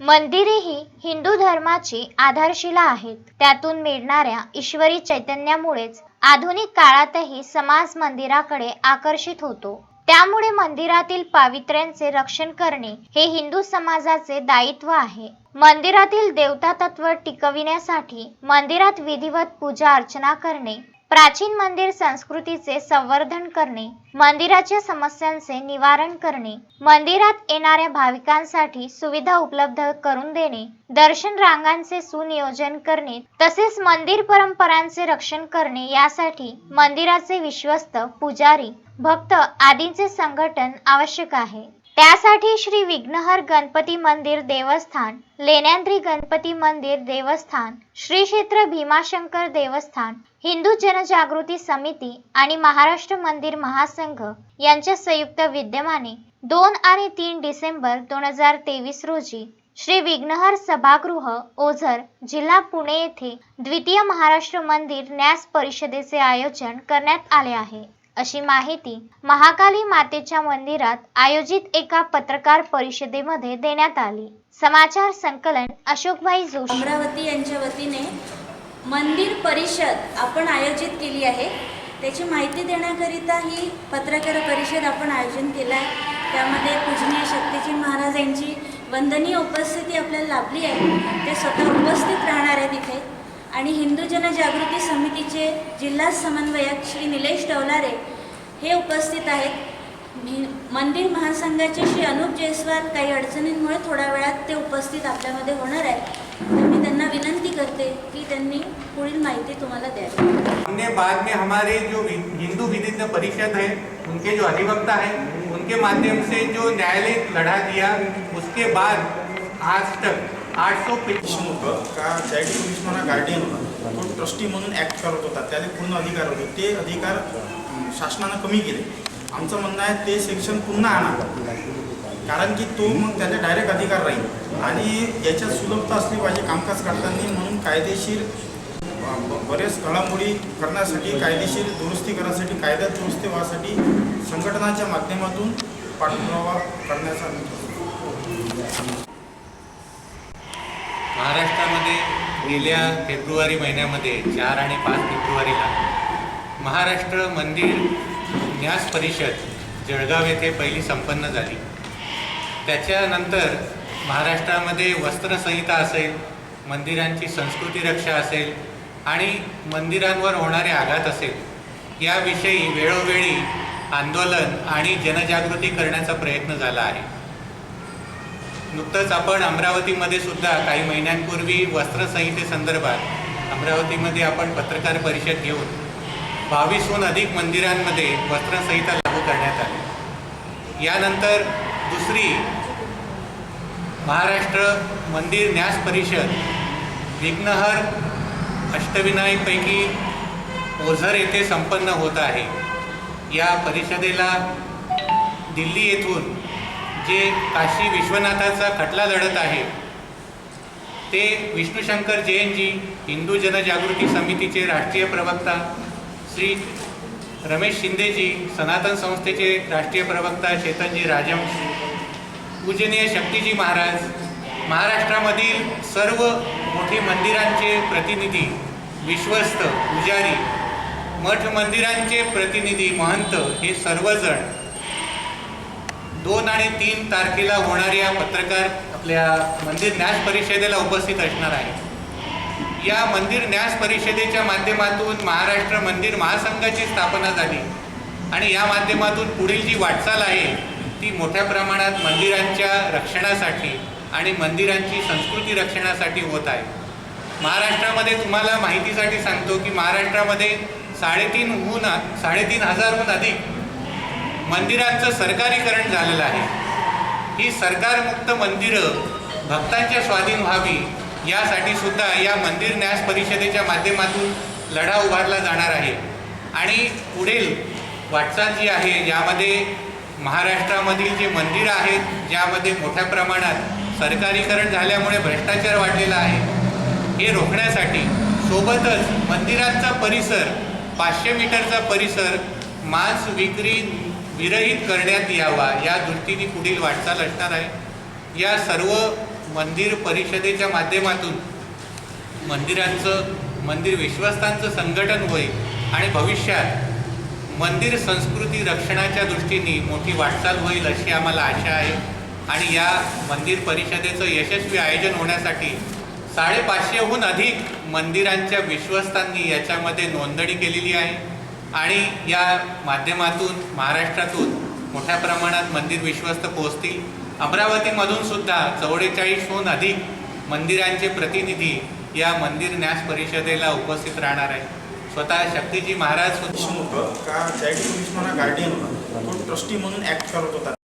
मंदिरे ही हिंदू धर्माची आधारशिला आहेत. त्यातून मिळणाऱ्या ईश्वरी चैतन्यामुळेच आधुनिक काळातही समाज मंदिराकडे आकर्षित होतो. त्यामुळे मंदिरातील पावित्र्यांचे रक्षण करणे हे हिंदू समाजाचे दायित्व आहे. मंदिरातील देवता तत्व टिकविण्यासाठी मंदिरात विधिवत पूजा अर्चना करणे प्राचीन मंदिर संस्कृतीचे संवर्धन करणे मंदिराच्या समस्यांचे निवारण करणे मंदिरात येणाऱ्या भाविकांसाठी सुविधा उपलब्ध करून देणे दर्शन रांगांचे सुनियोजन करणे तसेच मंदिर परंपरांचे रक्षण करणे यासाठी मंदिराचे विश्वस्त पुजारी भक्त आदींचे संघटन आवश्यक आहे. त्यासाठी श्री विघ्नहर गणपती मंदिर देवस्थान लेण्यांद्री गणपती मंदिर देवस्थान श्री क्षेत्र भीमाशंकर देवस्थान हिंदू जनजागृती समिती आणि महाराष्ट्र मंदिर महासंघ यांच्या संयुक्त विद्यमाने दोन आणि तीन डिसेंबर दोन हजार तेवीस रोजी श्री विघ्नहर सभागृह ओझर जिल्हा पुणे येथे द्वितीय महाराष्ट्र मंदिर न्यास परिषदेचे आयोजन करण्यात आले आहे. अशी माहिती महाकाली मातेच्या मंदिरात आयोजित एका पत्रकार परिषदेमध्ये देण्यात आली. समाचार संकलन अशोकभाई जोशी. अमरावती यांच्या वतीने मंदिर परिषद आपण आयोजित केली आहे. त्याची माहिती देण्याकरिता ही पत्रकार परिषद आपण आयोजन केलं आहे त्यामध्ये पूजनीय शक्तीजी महाराज यांची वंदनीय उपस्थिती आपल्याला लाभली आहे. ते स्वतः उपस्थित राहणार आहे तिथे आणि हिंदू जनजागृती समितीचे जिल्हा समन्वयक श्री निलेश डवलारे हे उपस्थित आहेत. मंदिर महासंघाचे श्री अनुप जयस्वाल काही अडचणींमुळे थोड्या वेळात ते उपस्थित आपल्यामध्ये होणार आहे तर मी त्यांना विनंती करते की त्यांनी पुढील माहिती तुम्हाला द्यावी. हमने बाद में हमारे जो वि- हिंदू विधिज्ञ परिषद है उनके जो अधिवक्ता है उनके माध्यम से जो न्यायालय लड़ा दिया उसके बाद आज तक 800 पिट होतं का चाइल्ड पोलीस गार्डियन होता तो ट्रस्टी म्हणून ॲक्ट करत होता. त्याने पूर्ण अधिकार होते. ते अधिकार शासनानं कमी केले. आमचं म्हणणं आहे ते सेक्शन पुन्हा आणा. कारण की तो मग त्याचा डायरेक्ट अधिकार राहील. आणि याच्यात सुलभता असली पाहिजे कामकाज करताना. म्हणून कायदेशीर बरेच घडामोडी करण्यासाठी कायदेशीर दुरुस्ती करण्यासाठी कायद्यात दुरुस्ती व्हासाठी संघटनाच्या माध्यमातून पाठपुरावा करण्याचा गेल्या फेब्रुवारी महिन्यामध्ये चार आणि पाच फेब्रुवारीला महाराष्ट्र मंदिर न्यास परिषद जळगाव येथे पहिली संपन्न झाली. त्याच्यानंतर महाराष्ट्रामध्ये वस्त्रसंहिता असेल मंदिरांची संस्कृती रक्षा असेल आणि मंदिरांवर होणारे आघात असेल याविषयी वेळोवेळी आंदोलन आणि जनजागृती करण्याचा प्रयत्न झाला आहे. नुकतंच आपण अमरावतीमध्ये सुद्धा काही महिन्यांपूर्वी वस्त्रसंहितेसंदर्भात अमरावतीमध्ये आपण पत्रकार परिषद घेऊन बावीसहून अधिक मंदिरांमध्ये वस्त्रसंहिता लागू करण्यात आली. यानंतर दुसरी महाराष्ट्र मंदिर न्यास परिषद विघ्नहर अष्टविनायकपैकी ओझर येथे संपन्न होत आहे. या परिषदेला दिल्ली येथून जे काशी विश्वनाथाचा खटला लढत आहे ते विष्णूशंकर जैनजी हिंदू जनजागृती समितीचे राष्ट्रीय प्रवक्ता श्री रमेश शिंदेजी सनातन संस्थेचे राष्ट्रीय प्रवक्ता चेतनजी राजवंशी पूजनीय शक्तीजी महाराज महाराष्ट्रामधील सर्व मोठी मंदिरांचे प्रतिनिधी विश्वस्त पुजारी मठ मंदिरांचे प्रतिनिधी महंत हे सर्वजण दोन आणि तीन तारखेला होणाऱ्या पत्रकार आपल्या मंदिर न्यास परिषदेला उपस्थित असणार आहे. या मंदिर न्यास परिषदेच्या माध्यमातून महाराष्ट्र मंदिर महासंघाची स्थापना झाली. आणि या माध्यमातून पुढील जी वाटचाल आहे ती मोठ्या प्रमाणात मंदिरांच्या रक्षणासाठी आणि मंदिरांची संस्कृती रक्षणासाठी होत आहे. महाराष्ट्रामध्ये तुम्हाला माहितीसाठी सांगतो की महाराष्ट्रामध्ये साडेतीनहून साडेतीन हजारहून अधिक मंदिरांचं सरकारीकरण झालेलं आहे. ही सरकारमुक्त मंदिरं भक्तांच्या स्वाधीन व्हावी यासाठी सुद्धा या मंदिर न्यास परिषदेच्या माध्यमातून लढा उभारला जाणार आहे. आणि पुढील वाटचाल जी आहे ज्यामध्ये महाराष्ट्रामधील जे मंदिरं आहेत ज्यामध्ये मोठ्या प्रमाणात सरकारीकरण झाल्यामुळे भ्रष्टाचार वाढलेला आहे हे रोखण्यासाठी सोबतच मंदिरांचा परिसर पाचशे मीटरचा परिसर मांस विक्री विरहित करण्यात यावा या दृष्टीने पुढील वाटचाल असणार आहे. या सर्व मंदिर परिषदेच्या माध्यमातून मंदिरांचं मंदिर विश्वस्तांचं संघटन होईल आणि भविष्यात मंदिर संस्कृती रक्षणाच्या दृष्टीने मोठी वाटचाल होईल अशी आम्हाला आशा आहे. आणि या मंदिर परिषदेचं यशस्वी आयोजन होण्यासाठी साडेपाचशेहून अधिक मंदिरांच्या विश्वस्तांनी याच्यामध्ये नोंदणी केलेली आहे. आणि या माध्यमातून महाराष्ट्रातून मोठ्या प्रमाणात मंदिर विश्वस्त पोहोचतील. अमरावतीमधून सुद्धा चौवेचाळीसहून अधिक मंदिरांचे प्रतिनिधी या मंदिर न्यास परिषदेला उपस्थित राहणार आहे स्वतः शक्तीजी महाराज सुद्धा विषय का चॅरिटी म्हणा गार्डियन ट्रस्टी म्हणून ॲक्ट करत होता.